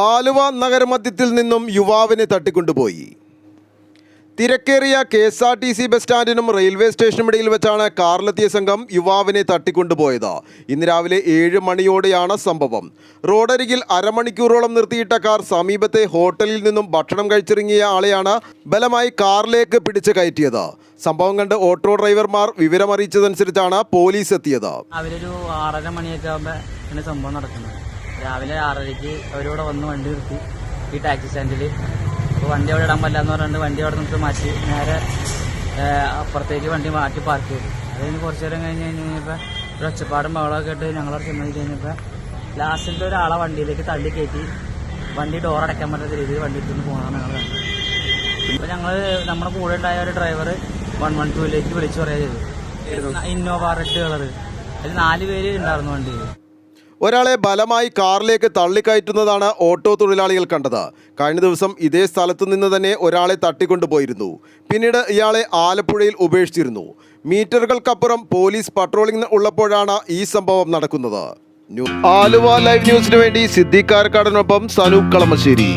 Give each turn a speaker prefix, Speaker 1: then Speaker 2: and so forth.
Speaker 1: ആലുവ നഗരമധ്യത്തിൽ നിന്നും യുവാവിനെ തട്ടിക്കൊണ്ടുപോയി. തിരക്കേറിയ K S R T C bus സ്റ്റാൻഡിനും railway സ്റ്റേഷനും ഇടയിൽ വെച്ചാണ് കാറിലെത്തിയ സംഘം യുവാവിനെ തട്ടിക്കൊണ്ടുപോയത്. ഇന്ന് രാവിലെ ഏഴ് മണിയോടെയാണ് സംഭവം. റോഡരികിൽ അരമണിക്കൂറോളം നിർത്തിയിട്ട കാർ സമീപത്തെ ഹോട്ടലിൽ നിന്നും ഭക്ഷണം കഴിച്ചിറങ്ങിയ ആളെയാണ് ബലമായി കാറിലേക്ക് പിടിച്ച് കയറ്റിയത്. സംഭവം കണ്ട് ഓട്ടോ ഡ്രൈവർമാർ വിവരമറിയിച്ചതനുസരിച്ചാണ് പോലീസ് എത്തിയത്.
Speaker 2: ഒരു ആറര മണിയൊക്കെ ആകുമ്പോൾ സംഭവം നടക്കുന്നത്. രാവിലെ ആറരയ്ക്ക് അവരിവിടെ വന്ന് വണ്ടി നിർത്തി. ഈ ടാക്സി സ്റ്റാൻഡിൽ അപ്പോൾ വണ്ടി അവിടെ ഇടാൻ പറ്റില്ല എന്ന് പറഞ്ഞിട്ട് വണ്ടി അവിടെ നിന്ന് മാറ്റി. നേരെ അപ്പുറത്തേക്ക് വണ്ടി മാറ്റി പാർക്ക് ചെയ്തു. അത് കഴിഞ്ഞ് കുറച്ച് നേരം കഴിഞ്ഞ് കഴിഞ്ഞ് കഴിഞ്ഞപ്പോൾ ഒരു ഒച്ചപ്പാടും ബഹളമൊക്കെ ഇട്ട് ഞങ്ങളവിടെ ചെന്ന് കഴിഞ്ഞപ്പോൾ ലാസ്റ്റിലത്തെ ഒരാളെ വണ്ടിയിലേക്ക് തള്ളി കയറ്റി. വണ്ടി ഡോർ അടയ്ക്കാൻ പറ്റാത്ത രീതിയിൽ വണ്ടി എടുത്തുകൊണ്ട് പോകണമെന്ന് ഞങ്ങൾ കണ്ടു ഇപ്പോൾ ഞങ്ങൾ നമ്മുടെ കൂടെ ഉണ്ടായ ഒരു ഡ്രൈവർ വൺ വൺ ടൂയിലേക്ക് വിളിച്ചു പറയുക ചെയ്തു ഇന്നോവ റെഡ് കളർ അതിൽ നാല് പേര് ഉണ്ടായിരുന്നു വണ്ടിയിൽ
Speaker 1: ഒരാളെ ബലമായി കാറിലേക്ക് തള്ളിക്കയറ്റുന്നതാണ് ഓട്ടോ തൊഴിലാളികൾ കണ്ടത്. കഴിഞ്ഞ ദിവസം ഇതേ സ്ഥലത്തു നിന്ന് തന്നെ ഒരാളെ തട്ടിക്കൊണ്ടുപോയിരുന്നു. പിന്നീട് ഇയാളെ ആലപ്പുഴയിൽ ഉപേക്ഷിച്ചിരുന്നു. മീറ്ററുകൾക്കപ്പുറം പോലീസ് പട്രോളിംഗ് ഉള്ളപ്പോഴാണ് ഈ സംഭവം നടക്കുന്നത്. ആലുവ ലൈവ് ന്യൂസിന് വേണ്ടി സിദ്ധിക്കാരക്കാടനൊപ്പം സനൂപ് കളമശ്ശേരി.